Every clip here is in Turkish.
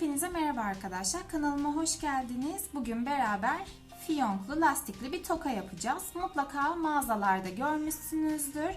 Hepinize merhaba arkadaşlar. Kanalıma hoş geldiniz. Bugün beraber fiyonklu lastikli bir toka yapacağız. Mutlaka mağazalarda görmüşsünüzdür.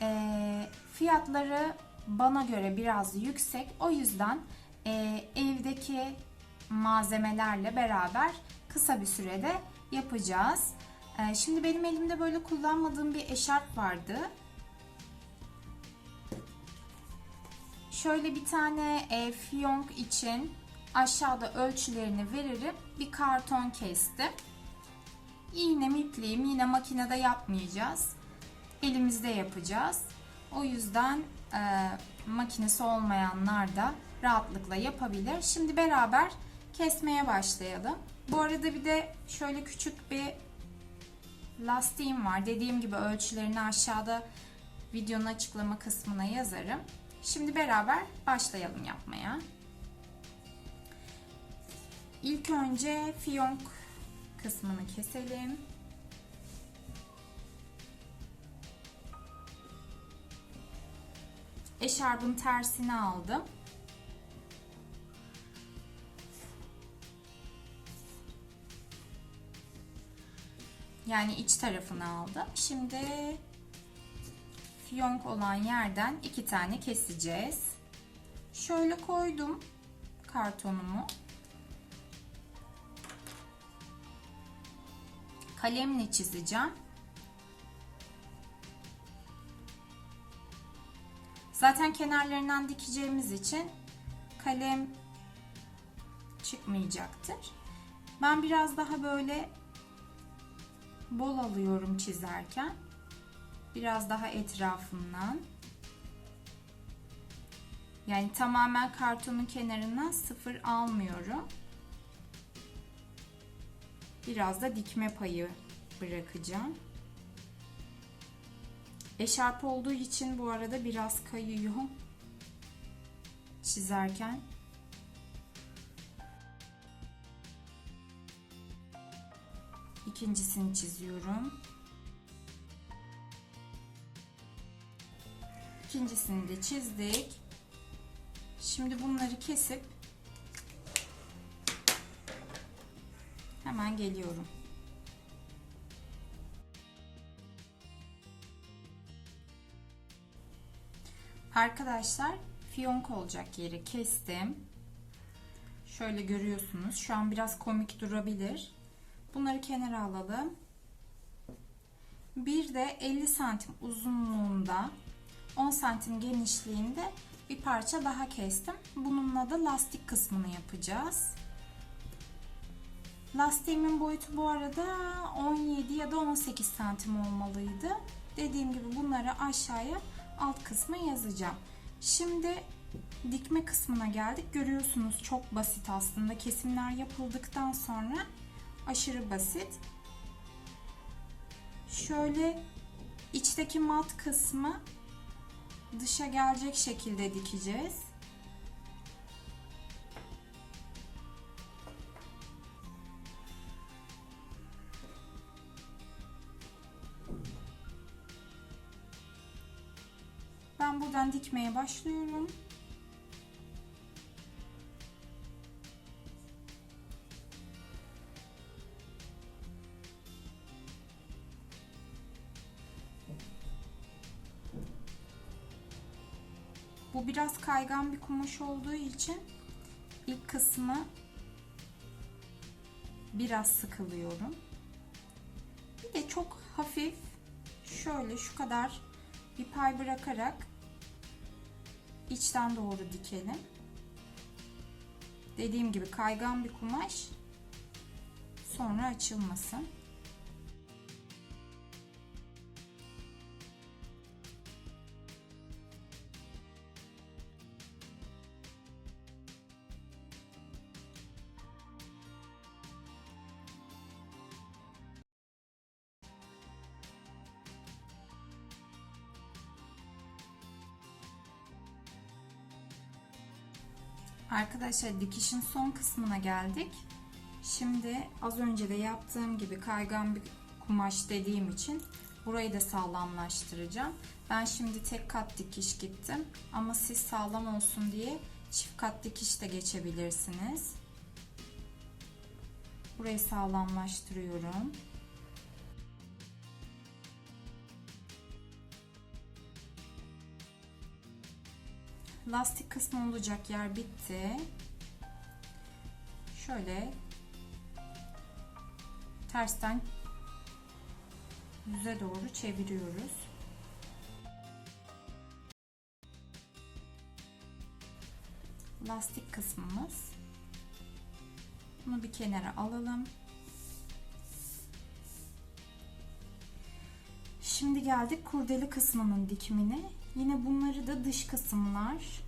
Ee, fiyatları bana göre biraz yüksek. O yüzden e, evdeki malzemelerle beraber kısa bir sürede yapacağız. Ee, şimdi benim elimde böyle kullanmadığım bir eşarp vardı. Şöyle bir tane e, fiyonk için aşağıda ölçülerini veririm. Bir karton kestim. İğnem ipliğim yine makinede yapmayacağız. Elimizde yapacağız. O yüzden e, makinesi olmayanlar da rahatlıkla yapabilir. Şimdi beraber kesmeye başlayalım. Bu arada bir de şöyle küçük bir lastiğim var. Dediğim gibi ölçülerini aşağıda videonun açıklama kısmına yazarım. Şimdi beraber başlayalım yapmaya. İlk önce fiyonk kısmını keselim. Eşarbın tersini aldım. Yani iç tarafını aldım. Şimdi fiyonk olan yerden iki tane keseceğiz. Şöyle koydum kartonumu. Kalemle çizeceğim. Zaten kenarlarından dikeceğimiz için kalem çıkmayacaktır. Ben biraz daha böyle bol alıyorum çizerken biraz daha etrafından. Yani tamamen kartonun kenarından sıfır almıyorum. Biraz da dikme payı bırakacağım. Eşarp olduğu için bu arada biraz kayıyor çizerken. İkincisini çiziyorum. İkincisini de çizdik. Şimdi bunları kesip hemen geliyorum. Arkadaşlar fiyonk olacak yeri kestim. Şöyle görüyorsunuz. Şu an biraz komik durabilir. Bunları kenara alalım. Bir de 50 santim uzunluğunda 10 santim genişliğinde bir parça daha kestim. Bununla da lastik kısmını yapacağız. Lastiğimin boyutu bu arada 17 ya da 18 santim olmalıydı. Dediğim gibi bunları aşağıya alt kısma yazacağım. Şimdi dikme kısmına geldik. Görüyorsunuz çok basit aslında. Kesimler yapıldıktan sonra aşırı basit. Şöyle içteki mat kısmı dışa gelecek şekilde dikeceğiz. Dikmeye başlıyorum. Bu biraz kaygan bir kumaş olduğu için ilk kısmı biraz sıkılıyorum. Bir de çok hafif şöyle şu kadar bir pay bırakarak içten doğru dikelim. Dediğim gibi kaygan bir kumaş sonra açılmasın. Arkadaşlar dikişin son kısmına geldik. Şimdi az önce de yaptığım gibi kaygan bir kumaş dediğim için burayı da sağlamlaştıracağım. Ben şimdi tek kat dikiş gittim ama siz sağlam olsun diye Çift kat dikiş de geçebilirsiniz. Burayı sağlamlaştırıyorum. Lastik kısmı olacak yer bitti. Şöyle tersten düze doğru çeviriyoruz. Lastik kısmımız. Bunu bir kenara alalım. Şimdi geldik kurdele kısmının dikimine. Yine bunları da dış kısımlar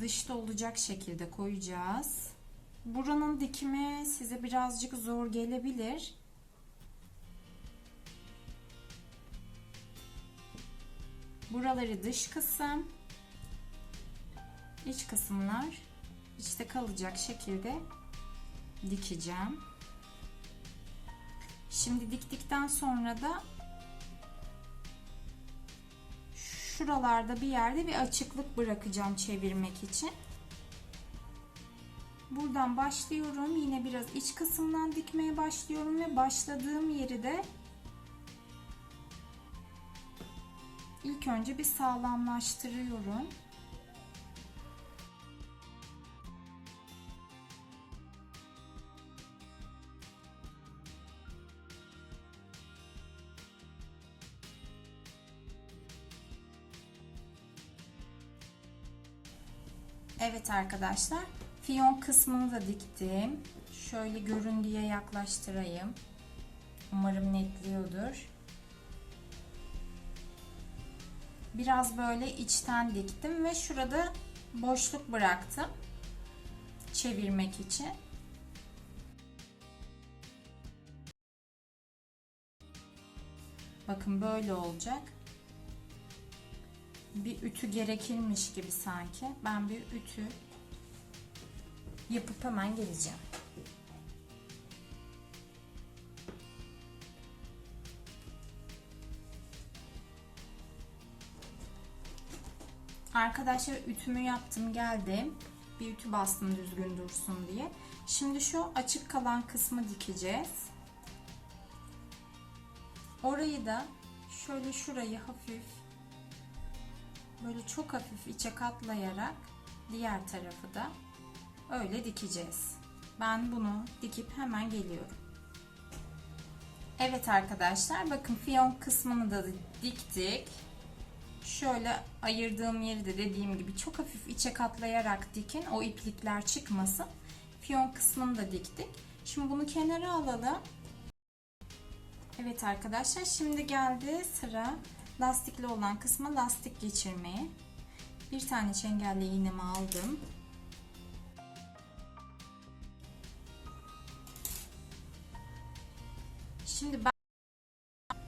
dışta olacak şekilde koyacağız. Buranın dikimi size birazcık zor gelebilir. Buraları dış kısım, iç kısımlar içte kalacak şekilde dikeceğim. Şimdi diktikten sonra da şuralarda bir yerde bir açıklık bırakacağım çevirmek için. Buradan başlıyorum. Yine biraz iç kısımdan dikmeye başlıyorum ve başladığım yeri de ilk önce bir sağlamlaştırıyorum. Evet arkadaşlar, fiyon kısmını da diktim. Şöyle görün diye yaklaştırayım. Umarım netliyordur. Biraz böyle içten diktim ve şurada boşluk bıraktım. Çevirmek için. Bakın böyle olacak. Bir ütü gerekirmiş gibi sanki. Ben bir ütü yapıp hemen geleceğim. Arkadaşlar ütümü yaptım geldim. Bir ütü bastım düzgün dursun diye. Şimdi şu açık kalan kısmı dikeceğiz. Orayı da şöyle şurayı hafif böyle çok hafif içe katlayarak diğer tarafı da öyle dikeceğiz. Ben bunu dikip hemen geliyorum. Evet arkadaşlar bakın fiyon kısmını da diktik. Şöyle ayırdığım yeri de dediğim gibi çok hafif içe katlayarak dikin. O iplikler çıkmasın. Fiyon kısmını da diktik. Şimdi bunu kenara alalım. Evet arkadaşlar şimdi geldi sıra lastikli olan kısma lastik geçirmeye. Bir tane çengelli iğnemi aldım. Şimdi ben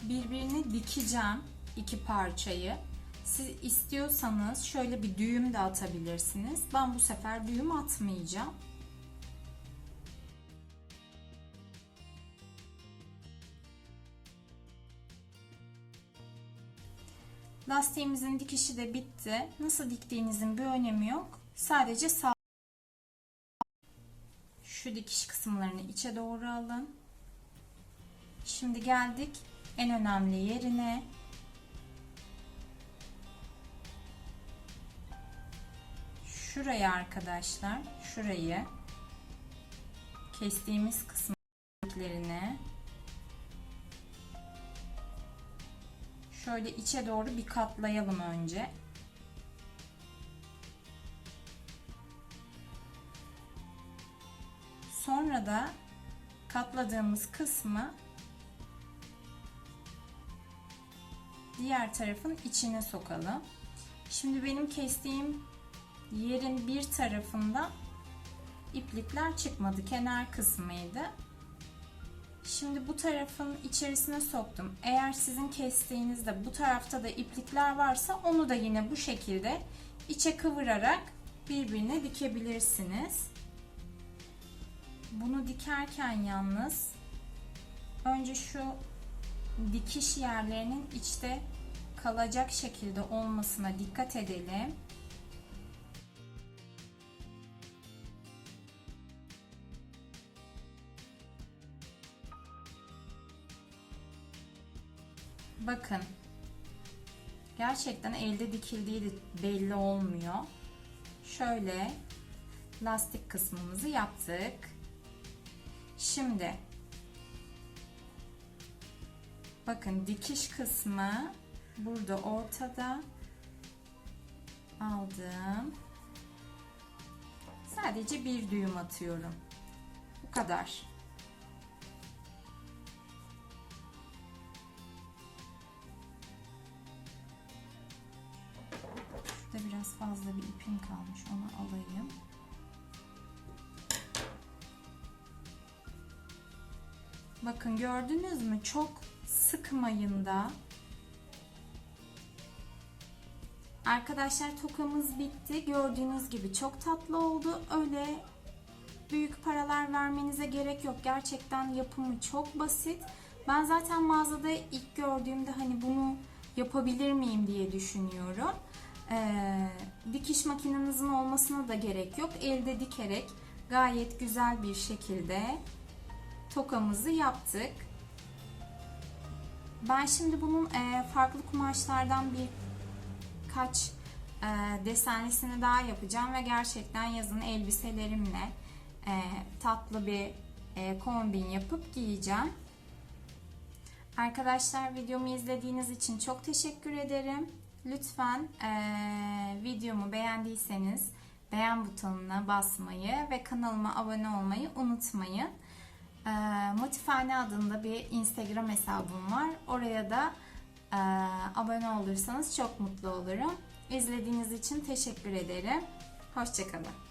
birbirini dikeceğim iki parçayı. Siz istiyorsanız şöyle bir düğüm de atabilirsiniz. Ben bu sefer düğüm atmayacağım. Lastiğimizin dikişi de bitti. Nasıl diktiğinizin bir önemi yok. Sadece sağ şu dikiş kısımlarını içe doğru alın. Şimdi geldik en önemli yerine. Şuraya arkadaşlar, şurayı kestiğimiz kısımlarını şöyle içe doğru bir katlayalım önce. Sonra da katladığımız kısmı diğer tarafın içine sokalım. Şimdi benim kestiğim yerin bir tarafında iplikler çıkmadı. Kenar kısmıydı. Şimdi bu tarafın içerisine soktum. Eğer sizin kestiğinizde bu tarafta da iplikler varsa onu da yine bu şekilde içe kıvırarak birbirine dikebilirsiniz. Bunu dikerken yalnız önce şu dikiş yerlerinin içte kalacak şekilde olmasına dikkat edelim. Bakın. Gerçekten elde dikildiği belli olmuyor. Şöyle lastik kısmımızı yaptık. Şimdi bakın dikiş kısmı burada ortada aldım. Sadece bir düğüm atıyorum. Bu kadar. Şurada biraz fazla bir ipim kalmış. Onu alayım. Bakın gördünüz mü? Çok sıkmayın da. Arkadaşlar tokamız bitti. Gördüğünüz gibi çok tatlı oldu. Öyle büyük paralar vermenize gerek yok. Gerçekten yapımı çok basit. Ben zaten mağazada ilk gördüğümde hani bunu yapabilir miyim diye düşünüyorum. Ee, dikiş makinenizin olmasına da gerek yok. Elde dikerek gayet güzel bir şekilde tokamızı yaptık. Ben şimdi bunun e, farklı kumaşlardan birkaç e, desenlisini daha yapacağım ve gerçekten yazın elbiselerimle e, tatlı bir kombin yapıp giyeceğim. Arkadaşlar videomu izlediğiniz için çok teşekkür ederim. Lütfen e, videomu beğendiyseniz beğen butonuna basmayı ve kanalıma abone olmayı unutmayın. E, Motifane adında bir Instagram hesabım var. Oraya da e, abone olursanız çok mutlu olurum. İzlediğiniz için teşekkür ederim. Hoşçakalın.